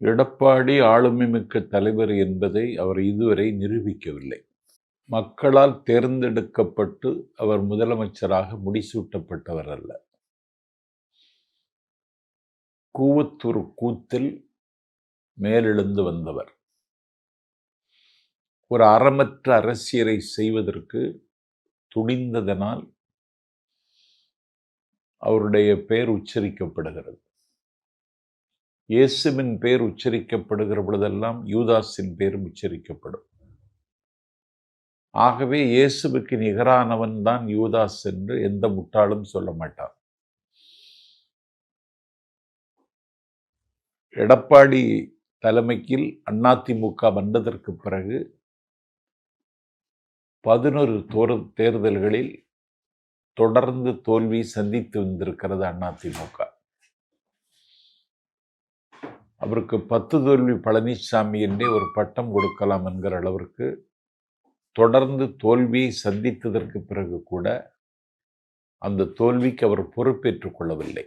எடப்பாடி ஆளுமை மிக்க தலைவர் என்பதை அவர் இதுவரை நிரூபிக்கவில்லை. மக்களால் தேர்ந்தெடுக்கப்பட்டு அவர் முதலமைச்சராக முடிசூட்டப்பட்டவர் அல்ல. கூவத்தூர் கூத்தில் மேலெழுந்து வந்தவர். ஒரு அறமற்ற அரசியலை செய்வதற்கு துணிந்ததனால் அவருடைய பெயர் உச்சரிக்கப்படுகிறது. இயேசுவின் பெயர் உச்சரிக்கப்படுகிற பொழுதெல்லாம் யூதாஸின் பெயரும் உச்சரிக்கப்படும். ஆகவே இயேசுவுக்கு நிகரானவன் தான் யூதாஸ் என்று எந்த முட்டாளும் சொல்ல மாட்டான். எடப்பாடி தலைமைக்கில் அதிமுக வந்ததற்கு பிறகு பதினொரு தோர் தேர்தல்களில் தொடர்ந்து தோல்வி சந்தித்து வந்திருக்கிறது அதிமுக அவருக்கு பத்து தோல்வி பழனிசாமி என்றே ஒரு பட்டம் கொடுக்கலாம் என்கிற அளவிற்கு தொடர்ந்து தோல்வியை சந்தித்ததற்கு பிறகு கூட அந்த தோல்விக்கு அவர் பொறுப்பேற்றுக் கொள்ளவில்லை.